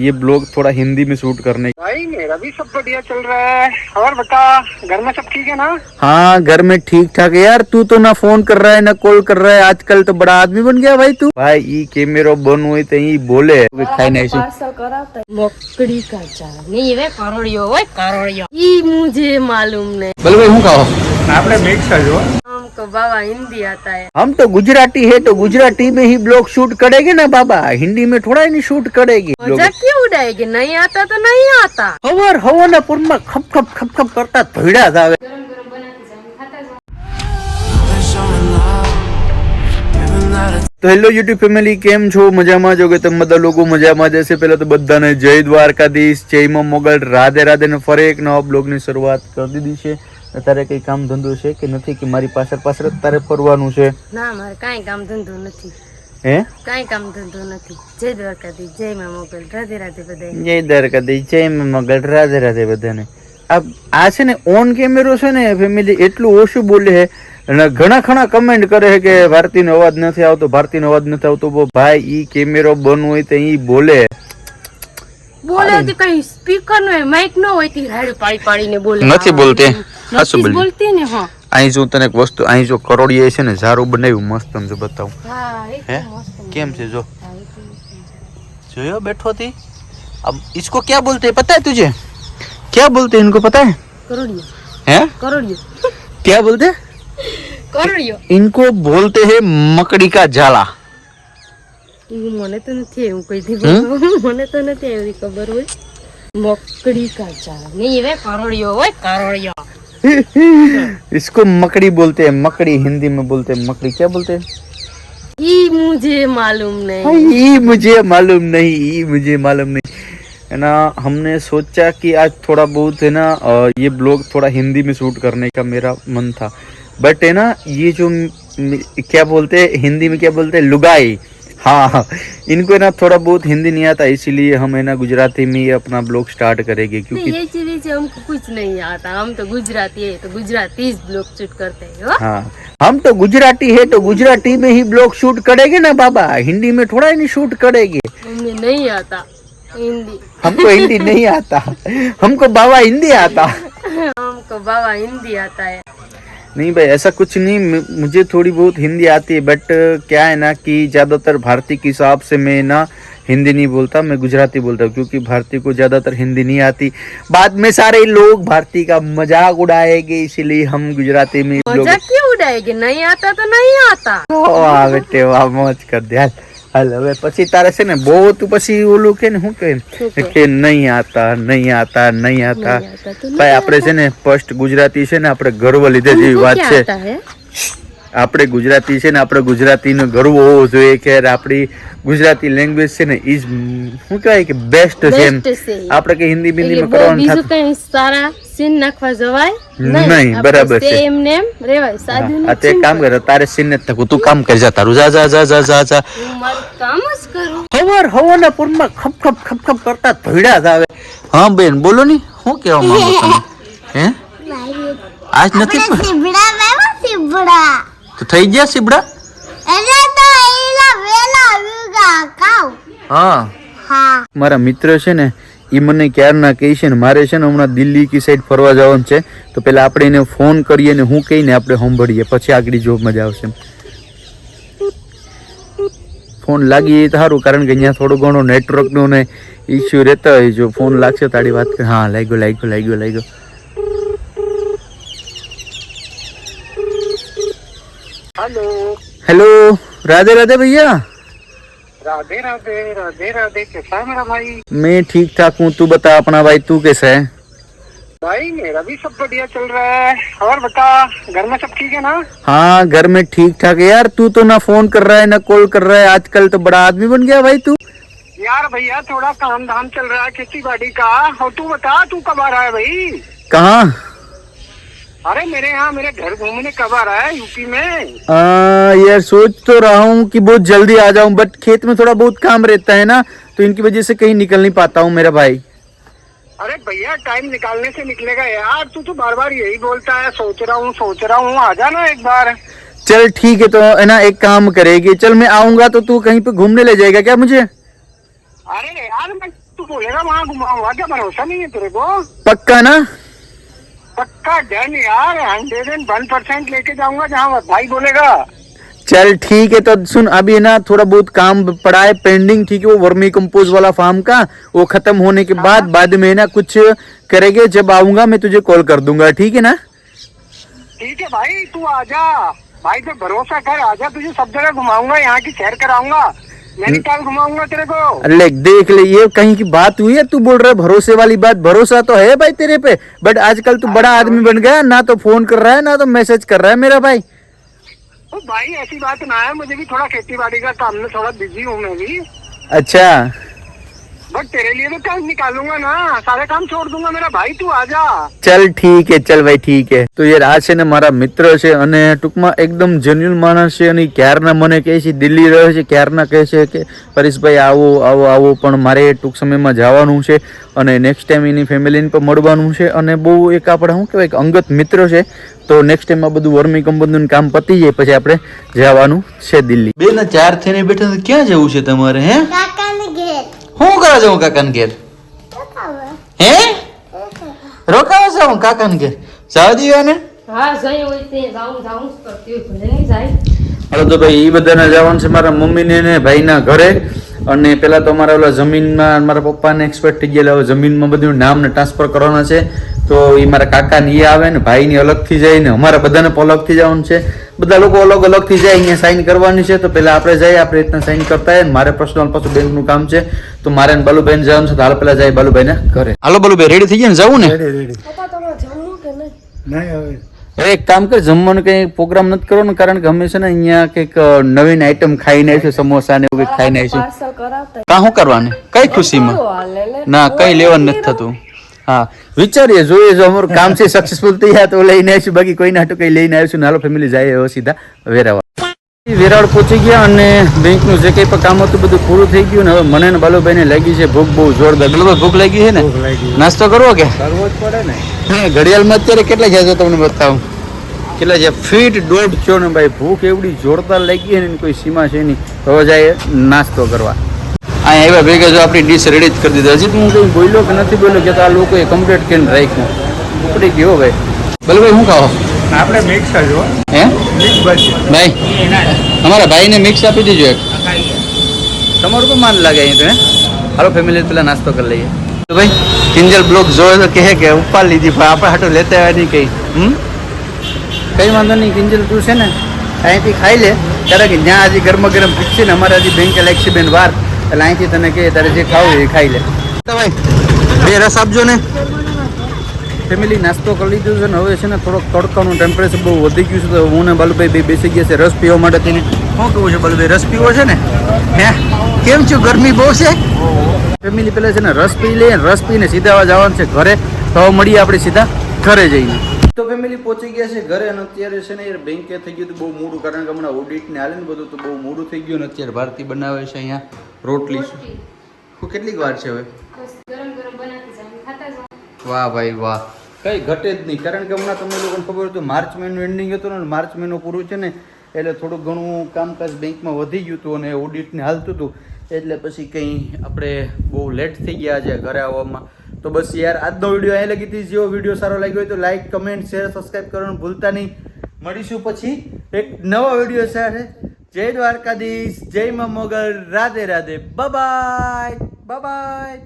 ये ब्लॉग थोड़ा हिंदी में शूट करने भाई मेरा भी सब बढ़िया चल रहा है। और बता घर में सब ठीक है ना? हाँ घर में ठीक ठाक है यार। तू तो ना फ़ोन कर रहा है ना कॉल कर रहा है। आजकल तो बड़ा आदमी बन गया भाई तू। भाई ये कैमेरा बन हुए थे ये बोले। हाँ, मकड़ी तो का नहीं वे कारोड़ियो वे ये मुझे मालूम नहीं। बल भाई हूँ कहा आपने मिक्स कर बाबा हिंदी आता है हम तो गुजराती है तो गुजराती में ही ब्लॉग शूट करेंगे ना बाबा हिंदी में थोड़ा ही नहीं शूट करेगी मजाक क्यों उड़ाएगी नहीं आता तो नहीं आता હવાર હવાના પૂરમાં ખપ ખપ ખપ ખપ કરતા ધોઈડા જ આવે તો હેલો યુટ્યુબ ફેમિલી કેમ છો મજામાં જો કે તમે બધા લોકો મજામાં જ હશે પહેલા તો બધાને જય દ્વારકાધીશ જય માં મોગલ રાધે રાધે ને ફરી એક નવા બ્લોગની શરૂઆત કરી દીધી છે અત્યારે કઈ કામ ધંધો છે કે નથી કે મારી પાછળ પાછળ તારે ફરવાનું છે? ના મારે કાંઈ કામ ધંધો નથી. હે? કાંઈ કામ ધંધો નથી. જય દ્વારકાધી જય માં મોગલ. રાધે રાધે બધા જય દ્વારકાધી જય માં મોગલ. રાધે રાધે બધાને. આ આ છે ને ઓન કેમેરો છે ને ફેમિલી એટલું ઓછું બોલે છે. અને ઘણા ઘણા કમેન્ટ કરે છે કે ભારતીનો અવાજ નથી આવતો ભારતીનો અવાજ નથી આવતો. ભાઈ ઈ કેમેરો બંધ હોય તો ઈ બોલે. બોલે તો કઈ સ્પીકર નો માઇક નો હોય તી રાડું પાડી પાડીને બોલે નથી બોલતી. હાચું નથી બોલી. બોલતી ને હા અહીં જો તને એક વસ્તુ અહીં જો કરોડિયે છે ને ઝારું બનાવ્યું મસ્ત તને જો બતાવું હા એ હે મસ્ત કેમ છે જો હા, એ તો મસ્ત. જોયો बैठो थी अब इसको क्या बोलते हैं पता है तुझे क्या बोलते हैं इनको पता है કરોડિયો हैं કરોડિયો क्या बोलते हैं કરોડિયો इनको बोलते हैं मकड़ी का जाला ઈ મને તો નથી એવું કોઈ દી મને તો નથી એવી ખબર હોય મકડી કા ચારા નહીં વે કરોડિયો હોય કરોડિયો इसको मकड़ी बोलते हैं मकड़ी हिंदी में बोलते हैं मकड़ी क्या बोलते हैं ઈ मुझे मालूम नहीं ये मुझे मालूम नहीं ये मुझे मालूम नहीं है ना हमने सोचा कि आज थोड़ा बहुत है ना अ, ये ब्लॉग थोड़ा हिंदी में शूट करने का मेरा मन था बट है ना ये जो म- क्या बोलते हैं हिंदी में क्या बोलते हैं लुगाई हाँ हाँ। इनको ना थोड़ा बहुत हिंदी नहीं आता इसीलिए हम है ना गुजराती में ही अपना ब्लॉग स्टार्ट करेंगे क्योंकि ये चीज़ हमको कुछ नहीं आता। हम तो गुजराती है तो गुजराती ब्लॉग शूट करते हैं हाँ। हम तो गुजराती है तो गुजराती में ही ब्लॉग शूट करेंगे ना बाबा? हिंदी में थोड़ा ही नहीं शूट करेंगे। हमें नहीं आता हिंदी। हमको हिंदी नहीं आता। हमको बाबा हिंदी आता। हमको बाबा हिंदी आता है। नहीं भाई ऐसा कुछ नहीं मुझे थोड़ी बहुत हिंदी आती है बट क्या है ना कि ज़्यादातर भारतीय के हिसाब से मैं ना हिंदी नहीं बोलता मैं गुजराती बोलता हूँ क्योंकि भारतीय को ज़्यादातर हिंदी नहीं आती। बाद में सारे लोग भारतीय का मज़ाक उड़ाएँगे इसीलिए हम गुजराती में मज़ाक क्यों उड़ाएँगे? नहीं आता तो नहीं आता। वाह बेटे वाह मौज कर दिया। હાલ હવે પછી તારે છે ને બહુ તું પછી ઓલું કે ને શું કે કે? નહીં આતા નહીં આતા નહીં આતા. ભાઈ આપણે છે ને ફર્સ્ટ ગુજરાતી છે ને આપણે ગર્વ લીધે જેવી વાત છે. આપણે ગુજરાતી છે ને આપણે ગુજરાતીનો ગર્વ હોવો જોઈએ કે આપણી ગુજરાતી લેંગ્વેજ છે ને ઇઝ શું કહેવાય કે બેસ્ટ છે એમ. આપણે કે હિન્દી બિંદીમાં કરવાનું બીજું કઈ સારા સીન નાખવા જવાય નહીં, બરાબર છે. એમ ને એમ રેવાય સાધુ આ તે કામ કરે તારે સીન ને તકું તું કામ કરી જા તારું. જા જા જા જા જા જા. કામ જ કરું. હવાર હવાના પૂરમાં ખપ ખપ ખપ ખપ કરતા ધોઈડા જ આવે. હા બેન બોલો ની શું કહેવા માંગો તમે હે? આજ નથી ભીડા તો થઈ ગયા સીબડા? એટલે તો એલા વેલા વિગા કાવ હા. હા. મારા મિત્ર છે ને એ મને ક્યારના કહે છે ને મારે છે ને હમણાં દિલ્હી કી સાઈડ ફરવા જવાનું છે. તો પેલા આપણે એને ફોન કરીએ ને હું કહીને આપણે સાંભળીએ પછી આગળ જોબ મજા આવશે ફોન લાગી એ સારું કારણ કે અહીંયા થોડું ઘણું નેટવર્કનો ને ઇસ્યુ રહેતા હોય જો ફોન લાગશે તારી વાત કરે હા લાગ્યો લાગ્યો લાગ્યો લાગ્યો. हेलो। हेलो राधे राधे भैया। राधे राधे राधे राधे कैसा है मेरा भाई? मैं ठीक ठाक हूँ तू बता अपना भाई तू कैसा है? भाई मेरा भी सब बढ़िया चल रहा है। और बता घर में सब ठीक है ना? हाँ घर में ठीक ठाक है। यार तू तो ना फ़ोन कर रहा है ना कॉल कर रहा है। आजकल तो बड़ा आदमी बन गया भाई तू। यार भैया थोड़ा काम धाम चल रहा है खेती बाड़ी का। और तू बता तू कब आ रहा है भाई? कहाँ? अरे मेरे यहाँ मेरे घर घूमने कब आ रहा है यूपी में? आ, यार सोच तो रहा हूँ कि बहुत जल्दी आ जाऊँ बट खेत में थोड़ा बहुत काम रहता है ना तो इनकी वजह से कहीं निकल नहीं पाता हूँ मेरा भाई। अरे भैया टाइम निकालने से निकलेगा यार तू तो बार बार यही बोलता है सोच रहा हूँ सोच रहा हूँ आ जाना एक बार। चल ठीक है तो है ना एक काम करेगी। चल मैं आऊँगा तो तू कहीं पे घूमने ले जाएगा क्या मुझे? अरे यार मैं तू बोलेगा वहाँ घुमाऊँगा क्या भरोसा नहीं है तेरे को? पक्का ना? पक्का डन यार हंड्रेड एंड वन परसेंट लेके जाऊँगा जहाँ भाई बोलेगा। चल ठीक है तो सुन अभी ना थोड़ा बहुत काम पड़ा है पेंडिंग ठीक है वो वर्मी कंपोज वाला फार्म का वो खत्म होने के बाद बाद में ना कुछ करेंगे जब आऊँगा मैं तुझे कॉल कर दूँगा ठीक है ना? ठीक है भाई तू आजा भाई तो भरोसा कर आजा तुझे सब जगह घुमाऊँगा यहाँ की सैर कराऊँगा। घुमाऊँगा तेरे को। अरे देख ले ये कहीं की बात हुई है? तू बोल रहा है भरोसे वाली बात भरोसा तो है भाई तेरे पे बट आजकल तू बड़ा आदमी बन गया ना तो फ़ोन कर रहा है ना तो मैसेज कर रहा है मेरा भाई। ओ भाई ऐसी बात ना है मुझे भी थोड़ा खेती बाड़ी का काम में थोड़ा बिज़ी हूँ मैं भी। अच्छा। बट तेरे लिए तो टाइम निकालूंगा ना सारे काम छोड़ दूंगा मेरा भाई तू आजा ચલ ઠીક હે ચલ ભાઈ ઠીક હે તો યાર આ છે ને મારા મિત્ર છે અને ટૂંકમાં એકદમ જેન્યુઅલ માણસ છે અને ઈ ક્યારના મને કહે છે દિલ્હી રહે છે ક્યારના કહે છે કે પરેશભાઈ આવો આવો આવો પણ મારે ટૂંક સમયમાં જવાનું છે અને નેક્સ્ટ ટાઈમ એની ફેમિલીને પણ મળવાનું છે અને બહુ એક આપણે શું કહેવાય કે અંગત મિત્ર છે તો નેક્સ્ટ ટાઈમ આ બધું વર્મી કંપનીનું કામ પતી જાય પછી આપણે જવાનું છે દિલ્હી બે ના ચાર થઈને બેઠા ક્યાં જવું છે તમારે હે કાકાને ઘેર કાકાને ઘેર? હે? રોકાવા. જાઉં કાકાને ઘેર? જવા હા હોય તે જાઉં નહીં જાય. હાલો તો ભાઈ એ બધાને જવાનું છે મારા મમ્મીને ને ભાઈના ઘરે. અને પેલા તો અમારા ઓલા જમીનમાં મારા પપ્પાને એક્સપર્ટ થઈ ગયેલા હવે જમીનમાં બધું નામને ટ્રાન્સફર કરવાના છે. તો એ મારા કાકાને એ આવે ને ભાઈની અલગથી જાય ને અમારા બધાને અલગથી જવાનું છે. બધા લોકો અલગ અલગથી જાય અહીંયા સાઈન કરવાની છે. તો પહેલા આપણે જઈએ આપણે રીતના સાઈન કરતા હોય મારે પર્સનલ પાછું બેંકનું કામ છે. તો મારે ને બાલુભાઈને જવાનું છે. તો હાલ પહેલા જાય બાલુભાઈને ઘરે. હાલો બાલુભાઈ રેડી થઈ ગયા ને? જવું ને? હવે. એક કામ કર જમવાનું કઈ પ્રોગ્રામ નથી કરવાનો કારણ કે હંમેશા ને અહીંયા કંઈક નવીન આઈટમ ખાઈને આવીશું સમોસા ને એવું કંઈક ખાઈને આવીશું. કાં શું કરવાનું? કઈ ખુશીમાં? ના કઈ લેવાનું નથી થતું. હા. વિચારીએ જોઈએ જો અમારું કામ છે સક્સેસફુલ થયા તો લઈને આવીશું. બાકી કોઈ નાટું કઈ લઈને આવીશું નાલો ફેમિલી જાય એવો સીધા વેરાવળ. વેરાવળ પહોંચી ગયા અને બેંકનું જે કંઈ પણ કામ હતું બધું પૂરું થઈ ગયું ને હવે મને ને બાલુભાઈને લાગી છે ભૂખ બહુ જોરદાર. બરાબર ભૂખ લાગી છે ને? નાસ્તો કરવો કે? કરવો જ પડે ને. હા ઘડિયાળમાં અત્યારે કેટલા જાય તમને બતાવું? કેટલા છે? ફીટ દોઢ છો ને ભાઈ. ભૂખ એવડી જોરદાર લાગી છે ને કોઈ સીમા છે નહીં. તો હવે જાય નાસ્તો કરવા. અહીંયા આવ્યા ભેગા જો આપણી ડીશ રેડી જ કરી દીધી. હજી હું કંઈ બોલ્યો કે નથી બોલ્યો કે આ લોકોએ કમ્પ્લીટ કરીને રાખ્યું. ઉપડી ગયો ભાઈ બલભાઈ શું ખાઓ? આપણે મિક્સ જો હે. ભાઈ અમારા ભાઈને મિક્સ આપી દેજો એક. તમારું પણ માન લાગે અહીં તો હે? હાલો ફેમિલી પેલા નાસ્તો કરી લઈએ. તો ભાઈ કિંજલ બ્લોક જોયો તો કહે કે ઉપાડ લીધી પણ આપણે હાટું લેતા આવ્યા નહીં કંઈ. હમ? કંઈ વાંધો નહીં કિંજલ તું છે ને અહીંથી ખાઈ લે. ત્યારે કે જ્યાં હજી ગરમ ગરમ પીકશે ને અમારે હજી બેંક લેક્સી બેન વાર. એટલે અહીંથી તને કહે તારે જે ખાવું એ ખાઈ લે. બે રસ આપજો ને. ફેમિલી નાસ્તો કરી લીધો છે ને હવે છે ને થોડોક તડકાનું ટેમ્પરેચર બહુ વધી ગયું છે તો હું ને બાલુભાઈ બે બેસી ગયા છે રસ પીવા માટે તેને. શું કેવું છે બાલુભાઈ, રસ પીવો છે ને? હે? કેમ છું? ગરમી બહુ છે? ફેમિલી પેલા છે ને રસ પી લઈએ રસ પીને સીધા જવાનું છે ઘરે. તો મળીએ આપણે સીધા ઘરે જઈને. તો ફેમિલી પહોંચી ગયા છે ઘરે અને અત્યારે છે ને યાર બેંકે થઈ ગયું બહુ મોડું કારણ કે હમણાં ઓડિટ ને હાલે ને બધું તો બહુ મોડું થઈ ગયું ને અત્યારે ભારતી બનાવે છે અહીંયા રોટલી. શું કેટલીક વાર છે હવે? વાહ ભાઈ વાહ. કઈ ઘટે જ નહીં કારણ કે હમણાં તમને લોકોને ખબર હતું માર્ચ મહિનો એન્ડિંગ હતો ને માર્ચ મહિનો પૂરું છે ને એટલે થોડું ઘણું કામકાજ બેંકમાં વધી ગયું હતું અને ઓડિટને હાલતું હતું એટલે પછી કંઈ આપણે બહુ લેટ થઈ ગયા છે ઘરે આવવામાં. તો બસ યાર, આજનો વીડિયો અહીં લગી જેવો વીડિયો સારો લાગ્યો હોય તો લાઈક કમેન્ટ શેર સબસ્ક્રાઈબ કરવાનું ભૂલતા નહીં. મળીશું પછી એક નવા વીડિયો સાથે. જય દ્વારકાધીશ, જય મા મોગલ, રાધે રાધે. Bye bye